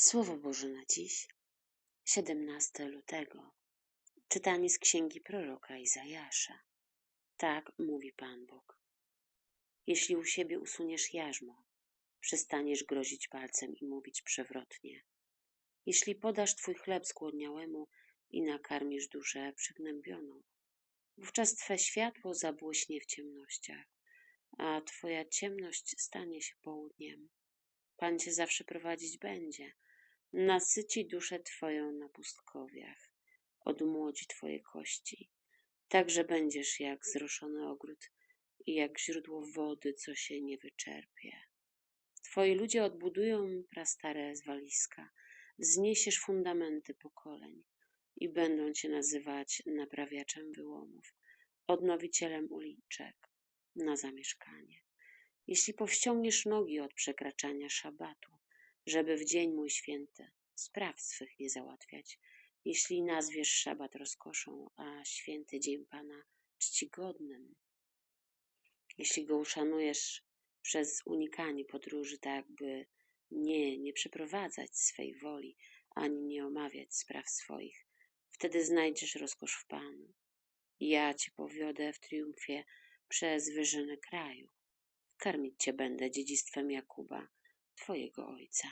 Słowo Boże na dziś, 17 lutego. Czytanie z księgi proroka Izajasza. Tak mówi Pan Bóg. Jeśli u siebie usuniesz jarzmo, przestaniesz grozić palcem i mówić przewrotnie. Jeśli podasz Twój chleb zgłodniałemu i nakarmisz duszę przygnębioną, wówczas Twe światło zabłyśnie w ciemnościach, a Twoja ciemność stanie się południem. Pan Cię zawsze prowadzić będzie, nasyci duszę Twoją na pustkowiach, odmłodzi Twoje kości, tak że będziesz jak zroszony ogród i jak źródło wody, co się nie wyczerpie. Twoi ludzie odbudują prastare zwaliska, wzniesiesz fundamenty pokoleń i będą Cię nazywać naprawiaczem wyłomów, odnowicielem uliczek na zamieszkanie. Jeśli powściągniesz nogi od przekraczania szabatu, żeby w dzień mój święty spraw swych nie załatwiać, jeśli nazwiesz szabat rozkoszą, a święty dzień Pana czcigodnym, jeśli go uszanujesz przez unikanie podróży, tak by nie, nie przeprowadzać swej woli, ani nie omawiać spraw swoich, wtedy znajdziesz rozkosz w Panu. Ja Cię powiodę w triumfie przez wyżyny kraju. Karmić Cię będę dziedzictwem Jakuba, Twojego Ojca.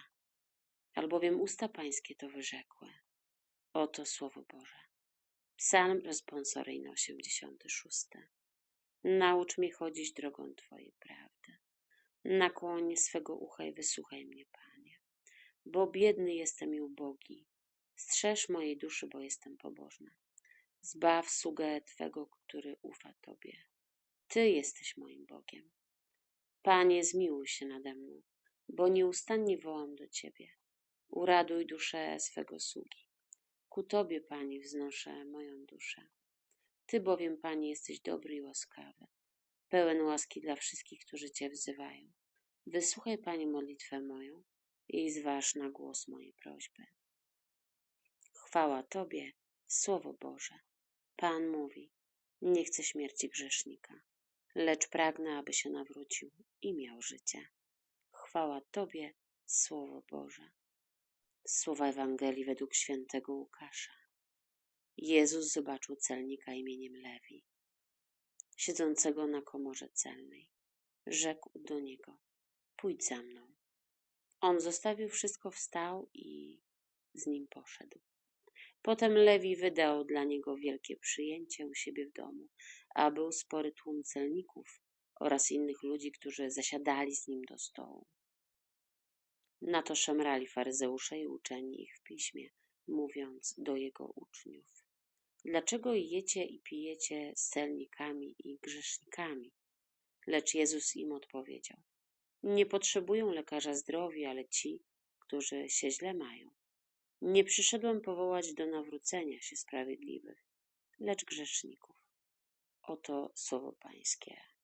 Albowiem usta Pańskie to wyrzekłe. Oto Słowo Boże. Psalm responsoryjny 86. Naucz mnie chodzić drogą Twojej prawdy. Nakłoń swego ucha i wysłuchaj mnie, Panie. Bo biedny jestem i ubogi. Strzeż mojej duszy, bo jestem pobożna. Zbaw sługę Twego, który ufa Tobie. Ty jesteś moim Bogiem. Panie, zmiłuj się nade mną, bo nieustannie wołam do Ciebie. Uraduj duszę swego sługi. Ku Tobie, Panie, wznoszę moją duszę. Ty bowiem, Panie, jesteś dobry i łaskawy, pełen łaski dla wszystkich, którzy Cię wzywają. Wysłuchaj, Panie, modlitwę moją i zważ na głos mojej prośby. Chwała Tobie, Słowo Boże. Pan mówi, nie chcę śmierci grzesznika, lecz pragnę, aby się nawrócił i miał życie. Chwała Tobie, Słowo Boże. Słowa Ewangelii według świętego Łukasza. Jezus zobaczył celnika imieniem Lewi, siedzącego na komorze celnej. Rzekł do niego: Pójdź za mną. On zostawił wszystko, wstał i z nim poszedł. Potem Lewi wydał dla niego wielkie przyjęcie u siebie w domu, a był spory tłum celników oraz innych ludzi, którzy zasiadali z nim do stołu. Na to szemrali faryzeusze i uczeni ich w piśmie, mówiąc do jego uczniów: Dlaczego jecie i pijecie z celnikami i grzesznikami? Lecz Jezus im odpowiedział: Nie potrzebują lekarza zdrowi, ale ci, którzy się źle mają. Nie przyszedłem powołać do nawrócenia się sprawiedliwych, lecz grzeszników. Oto słowo Pańskie.